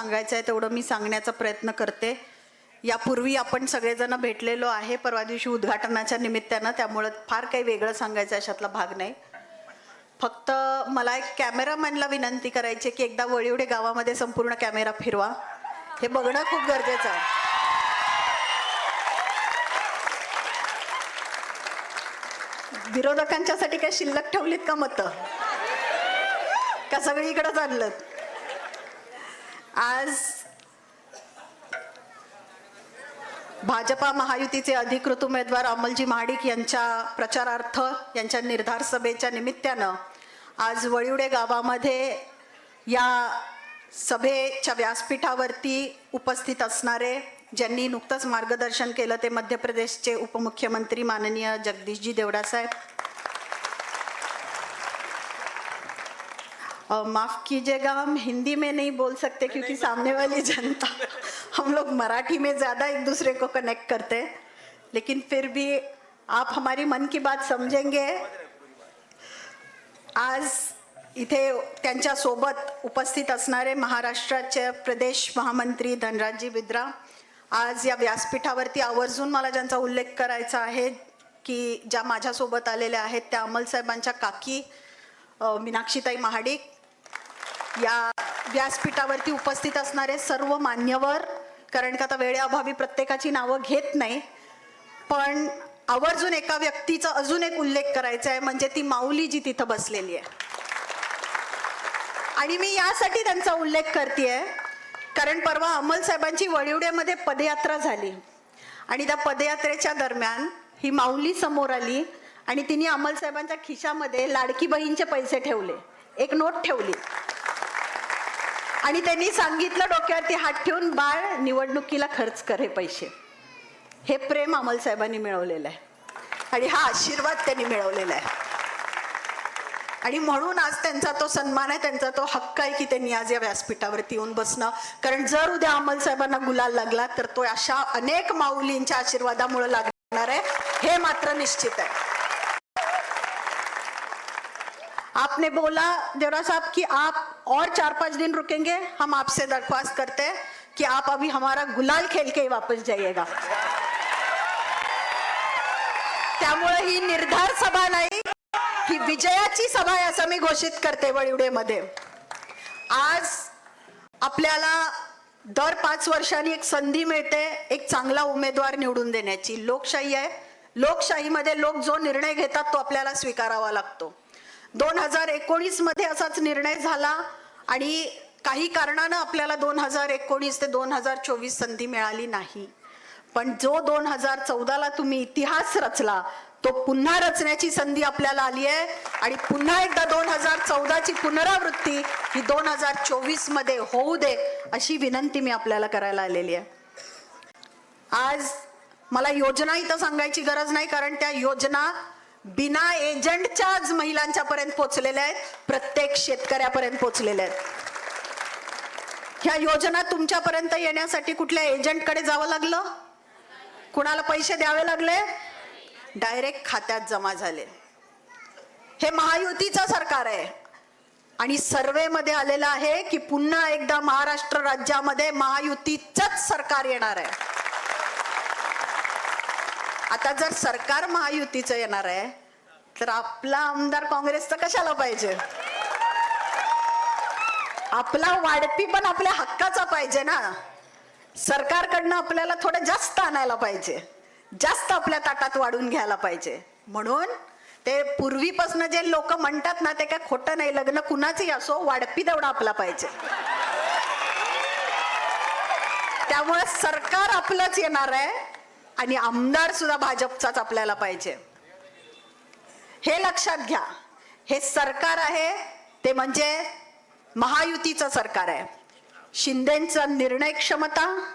सांगायचं आहे तेवढं मी सांगण्याचा प्रयत्न करते. यापूर्वी आपण सगळेजण भेटलेलो आहे परवा दिवशी उद्घाटनाच्या निमित्तानं त्यामुळं फार काही वेगळं सांगायचं अशातला भाग नाही. फक्त मला एक कॅमेरामॅनला विनंती करायची आहे की एकदा वळीवडे गावामध्ये संपूर्ण कॅमेरा फिरवा. हे बघणं खूप गरजेचं आहे. विरोधकांच्यासाठी काय शिल्लक ठेवलीत का मतं? का सगळीकडे चाललं आज भाजपा महायुतीचे अधिकृत उमेदवार अमलजी महाडिक यांच्या प्रचारार्थ यांच्या निर्धार सभेच्या निमित्तानं आज वळिवडे गावामध्ये या सभेच्या व्यासपीठावरती उपस्थित असणारे ज्यांनी नुकतंच मार्गदर्शन केलं ते मध्य प्रदेशचे उपमुख्यमंत्री माननीय जगदीशजी देवडासाहेब साहेब अ, माफ कीजिएगा हम हिंदी में नहीं बोल सकते क्योंकि सामने वाली जनता हम लोग मराठी में ज़्यादा एक दूसरे को कनेक्ट करते हैं। लेकिन फिर भी आप हमारी मन की बात समझेंगे। आज इथे त्यांच्यासोबत उपस्थित असणारे महाराष्ट्राचे प्रदेश महामंत्री धनराजजी बिद्रा आज या व्यासपीठावरती आवर्जून मला ज्यांचा उल्लेख करायचा आहे की ज्या माझ्यासोबत आलेल्या आहेत त्या अमलसाहेबांच्या काकी मीनाक्षीताई महाडिक या व्यासपीठावरती उपस्थित असणारे सर्व मान्यवर कारण का आता वेळेअभावी प्रत्येकाची नावं घेत नाही पण आवर्जून एका व्यक्तीचा अजून एक उल्लेख करायचा आहे म्हणजे ती माऊली जी तिथं बसलेली आहे. आणि मी यासाठी त्यांचा उल्लेख करते कारण परवा अमल साहेबांची वडिवड्यामध्ये पदयात्रा झाली. आणि त्या पदयात्रेच्या दरम्यान ही माऊली समोर आली आणि तिने अमल साहेबांच्या खिशामध्ये लाडकी बहीणचे पैसे ठेवले. एक नोट ठेवली. आणि त्यांनी सांगितलं डोक्यावरती हात ठेवून बाळ निवडणुकीला खर्च कर हे पैसे. हे प्रेम अमल साहेबांनी मिळवलेलं आहे. आणि हा आशीर्वाद त्यांनी मिळवलेला आहे. आणि म्हणून आज त्यांचा तो सन्मान आहे त्यांचा तो हक्क आहे की त्यांनी आज या व्यासपीठावरती येऊन बसणं. कारण जर उद्या अमल साहेबांना गुलाल लागला तर तो अशा अनेक माऊलींच्या आशीर्वादामुळे लागणार आहे. हे मात्र निश्चित आहे. आपने बोला देवरा साहब कि आप और चार पांच दिन रुकेंगे हम आपसे दरख्वास्त करते हैं कि आप अभी हमारा गुलाल खेल के ही वापस जाइएगा। त्यामुळे ही निर्धार सभा नाही ही विजयाची सभा आहे असं मी घोषित करते वळिवडेमध्ये. आज आपल्याला दर पाच वर्षांनी एक संधी मिळते एक चांगला उमेदवार निवडून देण्याची. लोकशाही आहे. लोकशाहीमध्ये लोक जो निर्णय घेतात तो आपल्याला स्वीकारावा लागतो. दोन हजार एकोणीसमध्ये असाच निर्णय झाला आणि काही कारणानं आपल्याला दोन हजार एकोणीस ते दोन हजार चोवीस संधी मिळाली नाही. पण जो दोन हजार चौदाला तुम्ही इतिहास रचला तो पुन्हा रचण्याची संधी आपल्याला आली आहे. आणि पुन्हा एकदा दोन हजार चौदाची पुनरावृत्ती ही दोन हजार चोवीसमध्ये होऊ दे अशी विनंती मी आपल्याला करायला आलेली आहे. आज मला योजना इथं सांगायची गरज नाही कारण त्या योजना बिना एजंटच्याच महिलांच्या पर्यंत पोहोचलेल्या आहेत प्रत्येक शेतकऱ्यापर्यंत पोहोचलेल्या आहेत. ह्या योजना तुमच्यापर्यंत येण्यासाठी कुठल्या एजंटकडे जावं लागलं? कुणाला पैसे द्यावे लागले? डायरेक्ट खात्यात जमा झाले. हे महायुतीचं सरकार आहे. आणि सर्वेमध्ये आलेलं आहे की पुन्हा एकदा महाराष्ट्र राज्यामध्ये महायुतीचंच सरकार येणार आहे. आता जर सरकार महायुतीचं येणार आहे तर आपला आमदार काँग्रेसचा कशाला पाहिजे? आपला वाढपी पण आपल्या हक्काचा पाहिजे ना? सरकारकडनं आपल्याला थोडं जास्त आणायला पाहिजे. जास्त आपल्या ताटात वाढून घ्यायला पाहिजे. म्हणून ते पूर्वीपासून जे लोक म्हणतात ना ते काय खोटं नाही लग्न कुणाचंही असो वाढपी तेवढा आपला पाहिजे. त्यामुळे सरकार आपलंच येणार आहे. आणि आमदार सुद्धा भाजपचाच आपल्याला पाहिजे. हे लक्षात घ्या. हे सरकार आहे ते म्हणजे महायुतीचं सरकार आहे. शिंदेचा निर्णय क्षमता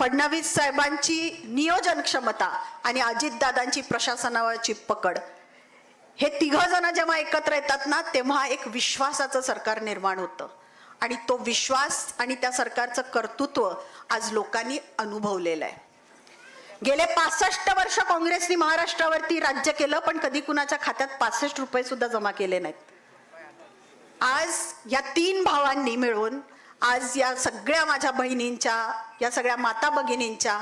फडणवीस साहेबांची नियोजन क्षमता आणि अजितदादांची प्रशासनावरची पकड. हे तिघ जण जेव्हा एकत्र येतात ना तेव्हा एक विश्वासाचं सरकार निर्माण होतं. आणि तो विश्वास आणि त्या सरकारचं कर्तृत्व आज लोकांनी अनुभवलेलं आहे. गेले पासष्ट वर्ष काँग्रेसने महाराष्ट्रावरती राज्य केलं पण कधी कुणाच्या खात्यात पासष्ट रुपये सुद्धा जमा केले नाहीत. आज या तीन भावांनी मिळून आज या सगळ्या माझ्या बहिणींच्या या सगळ्या माता भगिनींच्या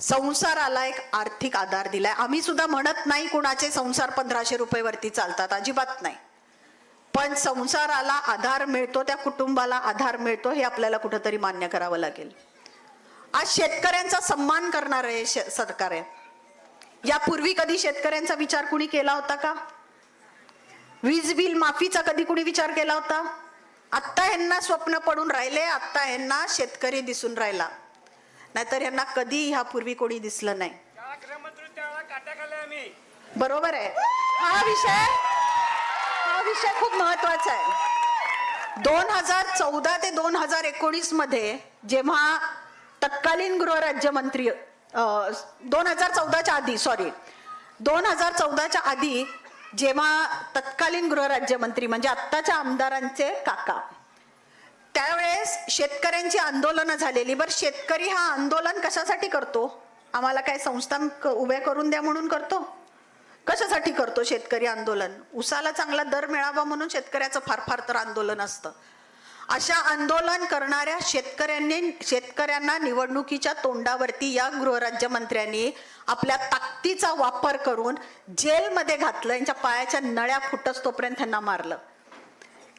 संसाराला एक आर्थिक आधार दिलाय. आम्ही सुद्धा म्हणत नाही कुणाचे संसार पंधराशे रुपये वरती चालतात अजिबात नाही. पण संसाराला आधार मिळतो त्या कुटुंबाला आधार मिळतो हे आपल्याला कुठंतरी मान्य करावं लागेल. आज शेतकऱ्यांचा सन्मान करणार आहे शे- सरकार. आहे यापूर्वी कधी शेतकऱ्यांचा विचार कुणी केला होता का? वीज बिल माफीचा कधी कुणी विचार केला होता? आत्ता ह्यांना स्वप्न पडून राहिले आत्ता ह्यांना शेतकरी दिसून राहिला. नाहीतर ह्यांना कधी ह्यापूर्वी कोणी दिसलं नाही. बरोबर आहे. हा विषय हा विषय खूप महत्त्वाचा आहे. दोन हजार चौदा ते दोन हजार एकोणीसमध्ये जेव्हा तत्कालीन गृहराज्यमंत्री दोन हजार चौदाच्या आधी सॉरी दोन हजार चौदाच्या आधी जेव्हा तत्कालीन गृहराज्यमंत्री म्हणजे आत्ताच्या आमदारांचे काका त्यावेळेस शेतकऱ्यांची आंदोलनं झालेली. बरं शेतकरी हा आंदोलन कशासाठी करतो? आम्हाला काय संस्था क- उभ्या करून द्या म्हणून करतो? कशासाठी करतो शेतकरी आंदोलन? उसाला चांगला दर मिळावा म्हणून शेतकऱ्याचं फार फार तर आंदोलन असतं. अशा आंदोलन करणाऱ्या शेतकऱ्यांनी शेतकऱ्यांना निवडणुकीच्या तोंडावरती या गृहराज्यमंत्र्यांनी आपल्या ताकदीचा वापर करून जेलमध्ये घातलं यांच्या पायाच्या नळ्या फुटच तोपर्यंत त्यांना मारलं.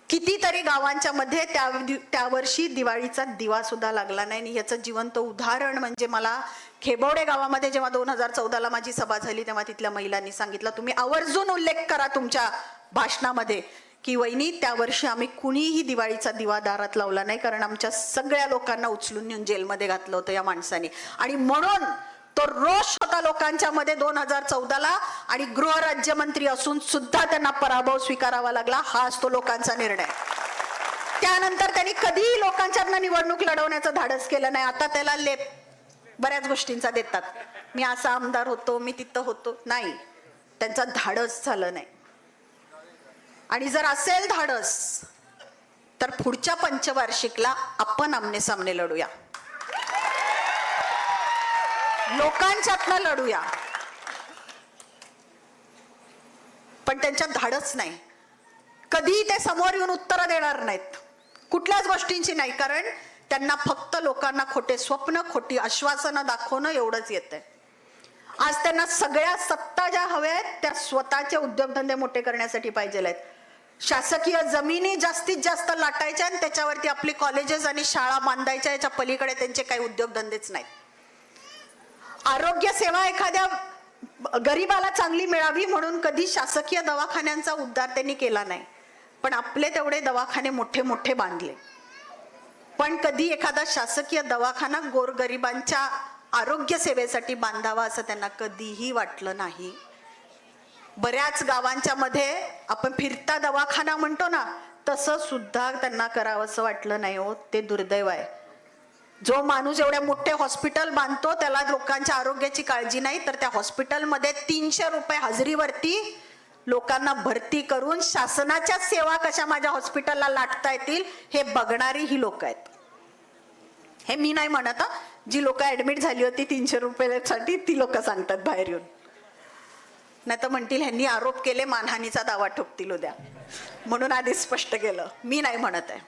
कितीतरी गावांच्या मध्ये त्या त्या वर्षी दिवाळीचा दिवा सुद्धा लागला नाही. आणि याचं जिवंत उदाहरण म्हणजे मला खेबवडे गावामध्ये जेव्हा दोन हजार चौदाला माझी सभा झाली तेव्हा तिथल्या महिलांनी सांगितलं तुम्ही आवर्जून उल्लेख करा तुमच्या भाषणामध्ये. की वहिनी त्या वर्षी आम्ही कुणीही दिवाळीचा दिवा दारात लावला नाही कारण आमच्या सगळ्या लोकांना उचलून नेऊन जेलमध्ये घातलं होतं या माणसाने. आणि म्हणून तो रोष होता लोकांच्या मध्ये दोन हजार चौदाला आणि गृहराज्यमंत्री असून सुद्धा त्यांना पराभव स्वीकारावा लागला हा असतो लोकांचा निर्णय. त्यानंतर त्यांनी कधीही लोकांच्या निवडणूक लढवण्याचं धाडस केलं नाही. आता त्याला लेप बऱ्याच गोष्टींचा देतात. मी असा आमदार होतो मी तिथं होतो. नाही. त्यांचा धाडस झालं नाही. आणि जर असेल धाडस तर पुढच्या पंचवार्षिकला आपण आमने सामने लढूया. लोकांच्यातनं लढूया. पण त्यांच्यात धाडच नाही. कधी ते समोर येऊन उत्तरं देणार नाहीत. कुठल्याच गोष्टींची नाही कारण त्यांना फक्त लोकांना खोटे स्वप्न खोटी आश्वासनं दाखवणं एवढंच येतंय. आज त्यांना सगळ्या सत्ता ज्या हव्या आहेत त्या स्वतःचे उद्योगधंदे मोठे करण्यासाठी पाहिजे आहेत. शासकीय जमिनी जास्तीत जास्त लाटायच्या आणि त्याच्यावरती आपली कॉलेजेस आणि शाळा बांधायच्या याच्या पलीकडे त्यांचे काही उद्योगधंदेच नाहीत. आरोग्य सेवा एखाद्या गरीबाला चांगली मिळावी म्हणून कधी शासकीय दवाखान्यांचा उद्धार त्यांनी केला नाही. पण आपले तेवढे दवाखाने मोठे मोठे बांधले. पण कधी एखादा शासकीय दवाखाना गोरगरिबांच्या आरोग्य सेवेसाठी बांधावा असं त्यांना कधीही वाटलं नाही. बऱ्याच गावांच्या मध्ये आपण फिरता दवाखाना म्हणतो ना तसं सुद्धा त्यांना करावं असं वाटलं नाही हो. ते दुर्दैव आहे. जो माणूस एवढ्या मोठे हॉस्पिटल बांधतो त्याला लोकांच्या आरोग्याची काळजी नाही तर त्या हॉस्पिटलमध्ये तीनशे रुपये हजेरीवरती लोकांना भरती करून शासनाच्या सेवा कशा माझ्या हॉस्पिटलला लाटता येतील हे बघणारी ही लोक आहेत. हे मी नाही म्हणत जी लोक ऍडमिट झाली होती तीनशे रुपयासाठी ती लोक सांगतात बाहेर येऊन. नाही तर म्हणतील ह्यांनी आरोप केले मानहानीचा दावा ठोकतील उद्या. म्हणून आधी स्पष्ट केलं. मी नाही म्हणत आहे.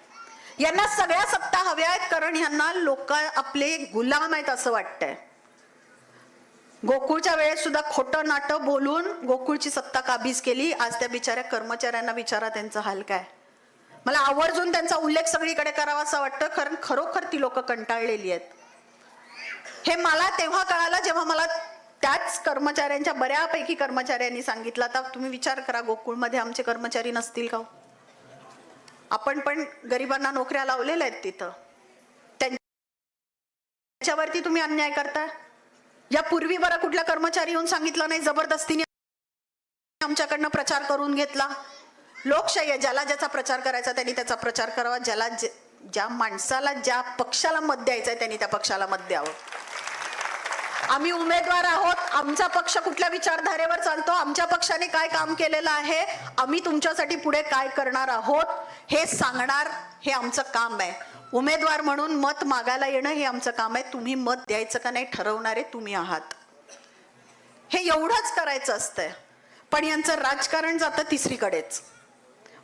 यांना सगळ्या सत्ता हव्या आहेत कारण ह्यांना लोक आपले गुलाम आहेत असं वाटतंय. गोकुळच्या वेळेत सुद्धा खोटं नाटं बोलून गोकुळची सत्ता काबीज केली. आज त्या बिचाऱ्या कर्मचाऱ्यांना विचारा त्यांचा हाल काय? मला आवर्जून त्यांचा उल्लेख सगळीकडे करावा असं वाटतं कारण खरोखर ती लोक कंटाळलेली आहेत. हे मला तेव्हा कळालं जेव्हा मला त्याच कर्मचाऱ्यांच्या बऱ्यापैकी कर्मचाऱ्यांनी सांगितलं. आता तुम्ही विचार करा गोकुळमध्ये आमचे कर्मचारी नसतील का हो? आपण पण गरिबांना नोकऱ्या लावलेल्या आहेत तिथं. त्यांच्यावरती तुम्ही अन्याय करता या पूर्वी बरं कुठला कर्मचारी येऊन सांगितलं नाही जबरदस्तीने आमच्याकडनं प्रचार करून घेतला. लोकशाही आहे ज्याला ज्याचा प्रचार करायचा त्यांनी त्याचा प्रचार करावा. ज्याला ज्या माणसाला ज्या पक्षाला मत द्यायचंय त्यांनी त्या पक्षाला मत द्यावं. आम्ही उमेदवार आहोत. आमचा पक्ष कुठल्या विचारधारेवर चालतो? आमच्या पक्षाने काय काम केलेलं आहे? आम्ही तुमच्यासाठी पुढे काय करणार आहोत? हे सांगणार हे आमचं काम आहे. उमेदवार म्हणून मत मागायला येणं हे आमचं काम आहे. तुम्ही मत द्यायचं का नाही ठरवणारे तुम्ही आहात. हे एवढंच करायचं असतंय. पण यांचं राजकारण जातं तिसरीकडेच.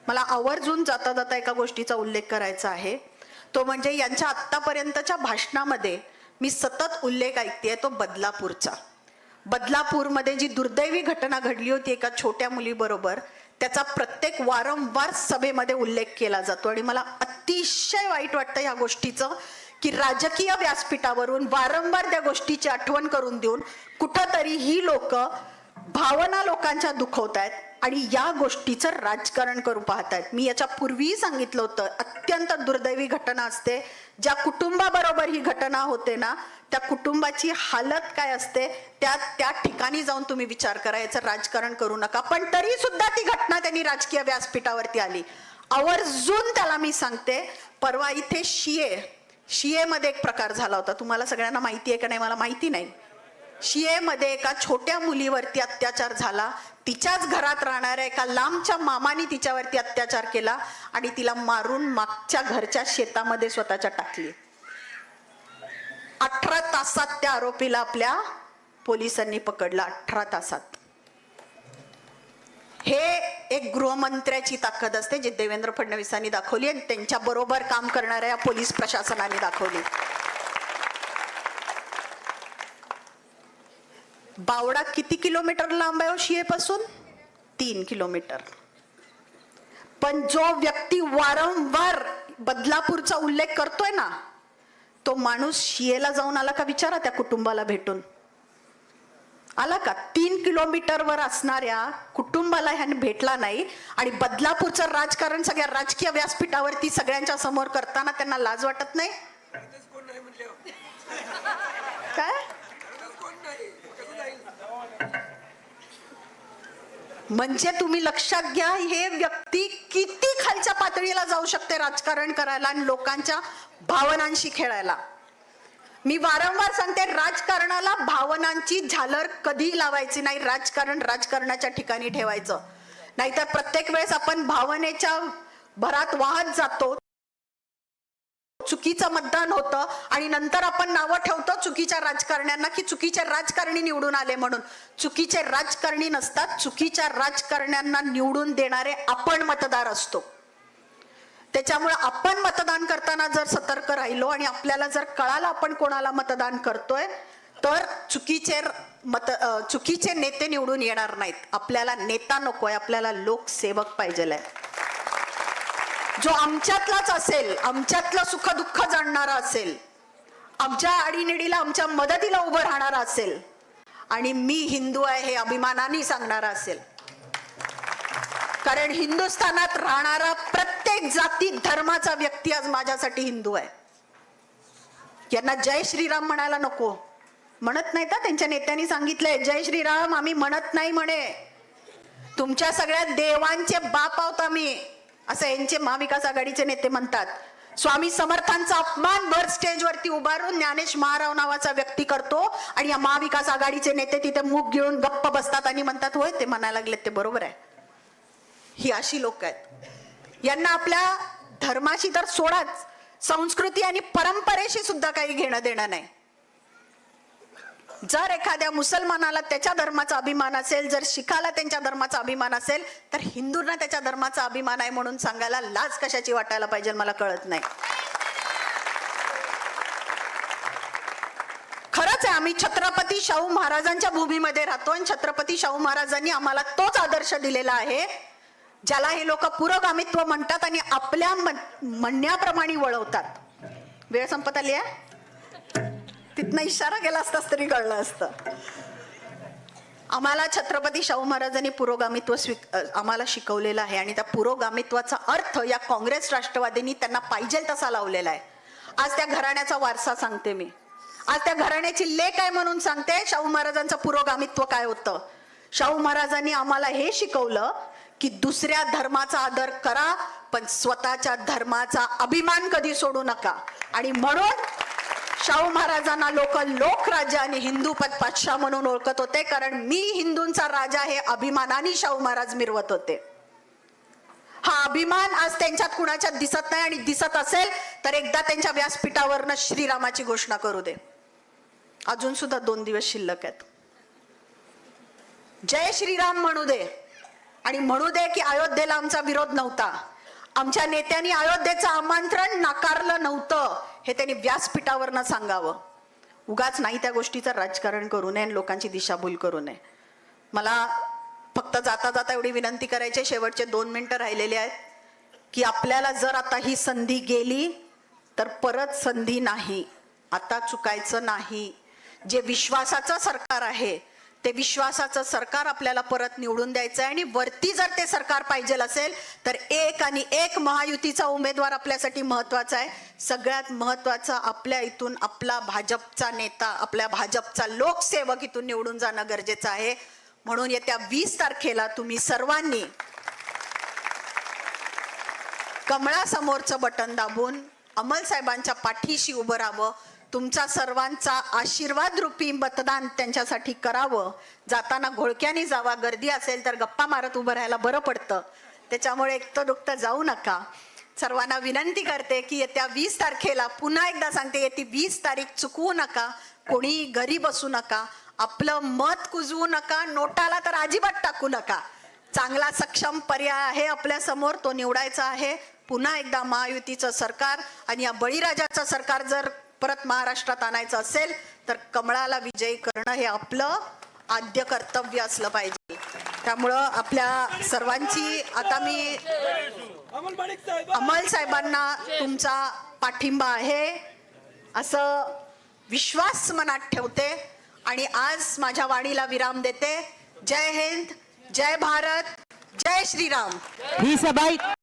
मला आवर्जून जाता जाता एका गोष्टीचा उल्लेख करायचा आहे. तो म्हणजे यांच्या आत्तापर्यंतच्या भाषणामध्ये मी सतत उल्लेख ऐकते तो बदलापूरचा. बदलापूरमध्ये जी दुर्दैवी घटना घडली होती एका छोट्या मुलीबरोबर त्याचा प्रत्येक वारंवार सभेमध्ये उल्लेख केला जातो. आणि मला अतिशय वाईट वाटतं या गोष्टीचं की राजकीय व्यासपीठावरून वारंवार त्या गोष्टीची आठवण करून देऊन कुठंतरी ही लोक भावना लोकांच्या दुखवत आहेत आणि या गोष्टीचं राजकारण करू पाहत आहेत मी याच्या पूर्वीही सांगितलं होतं अत्यंत दुर्दैवी घटना असते. ज्या कुटुंबाबरोबर ही घटना होते ना त्या कुटुंबाची हालत काय असते त्या त्या ठिकाणी जाऊन तुम्ही विचार करा याचं राजकारण करू नका. पण तरी सुद्धा ती घटना त्यांनी राजकीय व्यासपीठावरती आली. आवर्जून त्याला मी सांगते परवा इथे शिये शिएमध्ये एक प्रकार झाला होता. तुम्हाला सगळ्यांना माहिती आहे का नाही? मला माहिती नाही. शियेमध्ये एका छोट्या मुलीवरती अत्याचार झाला. तिच्याच घरात राहणाऱ्या एका लांबच्या मामाने तिच्यावरती अत्याचार केला आणि तिला मारून मागच्या घरच्या शेतामध्ये स्वतःच्या टाकली. अठरा तासात त्या आरोपीला आपल्या पोलिसांनी पकडला अठरा तासात. हे एक गृहमंत्र्याची ताकद असते जे देवेंद्र फडणवीसांनी दाखवली आणि त्यांच्या बरोबर काम करणाऱ्या पोलीस प्रशासनाने दाखवली. बावडा किती किलोमीटर लांब आहे हो शियेपासून? तीन किलोमीटर. पण जो व्यक्ती वारंवार बदलापूरचा उल्लेख करतोय ना तो माणूस शियेला जाऊन आला का विचारा त्या कुटुंबाला भेटून? आला का? तीन किलोमीटरवर असणाऱ्या कुटुंबाला ह्याने भेटला नाही आणि बदलापूरचं राजकारण सगळ्या राजकीय व्यासपीठावरती सगळ्यांच्या समोर करताना त्यांना लाज वाटत नाही? काय? म्हणजे तुम्ही लक्षात घ्या हे व्यक्ती किती खालच्या पातळीला जाऊ शकते राजकारण करायला आणि लोकांच्या भावनांशी खेळायला. मी वारंवार सांगते राजकारणाला भावनांची झालर कधी लावायची नाही. राजकारण राजकारणाच्या ठिकाणी ठेवायचं. नाहीतर प्रत्येक वेळेस आपण भावनेच्या भरात वाहत जातो. चुकीचं मतदान होतं आणि नंतर आपण नावं ठेवतो चुकीच्या राजकारण्यांना की चुकीचे राजकारणी निवडून आले म्हणून. चुकीचे राजकारणी नसतात चुकीच्या राजकारण्यांना निवडून देणारे आपण मतदार असतो. त्याच्यामुळे आपण मतदान करताना जर सतर्क राहिलो आणि आपल्याला जर कळालं आपण कोणाला मतदान करतोय तर चुकीचे मत चुकीचे नेते निवडून येणार नाहीत. आपल्याला नेता नकोय आपल्याला लोकसेवक पाहिजे जो आमच्यातलाच असेल आमच्यातलं सुख दुःख जाणणारा असेल आमच्या आडीनिडीला आमच्या मदतीला उभं राहणारा असेल आणि मी हिंदू आहे हे अभिमानाने सांगणारा असेल. कारण हिंदुस्थानात राहणारा प्रत्येक जाती धर्माचा व्यक्ती आज माझ्यासाठी हिंदू आहे. यांना जय श्रीराम म्हणायला नको. म्हणत नाही का त्यांच्या नेत्यांनी सांगितलंय जय श्रीराम आम्ही म्हणत नाही म्हणे. तुमच्या सगळ्या देवांचे बाप आहोत आम्ही. असं यांचे महाविकास आघाडीचे नेते म्हणतात. स्वामी समर्थांचा अपमान भर स्टेजवरती उभारून ज्ञानेश महाराव नावाचा व्यक्ती करतो आणि या महाविकास आघाडीचे नेते तिथे मुख घेऊन गप्प बसतात आणि म्हणतात होय ते म्हणायला लागलेत ते बरोबर आहे. ही अशी लोक आहेत. यांना आपल्या धर्माशी तर सोडाच. संस्कृती आणि परंपरेशी सुद्धा काही घेणं देणं नाही. जर एखाद्या मुसलमानाला त्याच्या धर्माचा अभिमान असेल जर शिखाला त्यांच्या धर्माचा अभिमान असेल तर हिंदूंना त्याच्या धर्माचा अभिमान आहे म्हणून सांगायला लाज कशाची वाटायला पाहिजे मला कळत नाही. खरंच आहे आम्ही छत्रपती शाहू महाराजांच्या भूमीमध्ये राहतो आणि छत्रपती शाहू महाराजांनी आम्हाला तोच आदर्श दिलेला आहे ज्याला हे लोक पुरोगामित्व म्हणतात आणि आपल्या म्हणण्याप्रमाणे वळवतात. वेळ संपत आली आहे? तिथनं इशारा केला असतास तरी कळलं असतं. आम्हाला छत्रपती शाहू महाराजांनी पुरोगामित्व स्वीक आम्हाला शिकवलेलं आहे आणि त्या पुरोगामित्वाचा अर्थ या काँग्रेस राष्ट्रवादींनी त्यांना पाहिजे तसा लावलेला आहे. आज त्या घराण्याचा वारसा सांगते मी. आज त्या घराण्याची लेख आहे म्हणून सांगते शाहू महाराजांचं पुरोगामित्व काय होतं. शाहू महाराजांनी आम्हाला हे शिकवलं की दुसऱ्या धर्माचा आदर करा पण स्वतःच्या धर्माचा अभिमान कधी सोडू नका. आणि म्हणून शाहू महाराजांना लोक लोकराजा आणि हिंदू पद पातशाह म्हणून ओळखत होते कारण मी हिंदूंचा राजा हे अभिमानाने शाहू महाराज मिरवत होते. हा अभिमान आज त्यांच्यात कुणाच्यात दिसत नाही आणि दिसत असेल तर एकदा त्यांच्या व्यासपीठावरनं श्रीरामाची घोषणा करू दे. अजून सुद्धा दोन दिवस शिल्लक आहेत. जय श्रीराम म्हणू दे. आणि म्हणू दे की अयोध्येला आमचा विरोध नव्हता. आमच्या नेत्यांनी अयोध्येचं आमंत्रण नाकारलं नव्हतं. हे त्यांनी व्यासपीठावरनं सांगावं. उगाच नाही त्या गोष्टीचं राजकारण करू नये आणि लोकांची दिशाभूल करू नये. मला फक्त जाता जाता एवढी विनंती करायची आहे, शेवटचे दोन मिनटं राहिलेले आहेत. की आपल्याला जर आता ही संधी गेली तर परत संधी नाही. आता चुकायचं नाही. जे विश्वासाचं सरकार आहे ते विश्वासाचं सरकार आपल्याला परत निवडून द्यायचं आहे आणि वरती जर ते सरकार पाहिजे असेल तर एक आणि एक महायुतीचा उमेदवार आपल्यासाठी महत्त्वाचा आहे. सगळ्यात महत्वाचं आपल्या इथून आपला भाजपचा नेता आपल्या भाजपचा लोकसेवक इथून निवडून जाणं गरजेचं आहे. म्हणून येत्या वीस तारखेला तुम्ही सर्वांनी कमळासमोरचं बटन दाबून अमल साहेबांच्या पाठीशी उभं राहावं. तुमचा सर्वांचा आशीर्वाद रूपी मतदान त्यांच्यासाठी करावं. जाताना घोळक्याने जावा गर्दी असेल तर गप्पा मारत उभं राहायला बरं पडतं. त्याच्यामुळे एकटं दुखतं जाऊ नका. सर्वांना विनंती करते की येत्या वीस तारखेला पुन्हा एकदा सांगते येते वीस तारीख चुकवू नका. कोणी घरी बसू नका. आपलं मत कुजवू नका. नोटाला तर अजिबात टाकू नका. चांगला सक्षम पर्याय आहे आपल्यासमोर तो निवडायचा आहे. पुन्हा एकदा महायुतीचं सरकार आणि या बळीराजाचं सरकार जर परत महाराष्ट्रात आणायचं असेल तर कमळाला विजयी करणं हे आपलं आद्य कर्तव्य असलं पाहिजे. त्यामुळं आपल्या सर्वांची आता मी अमल साहेबांना तुमचा पाठिंबा आहे असं विश्वास मनात ठेवते आणि आज माझ्या वाणीला विराम देते. जय हिंद जय भारत जय श्रीराम. ही सभा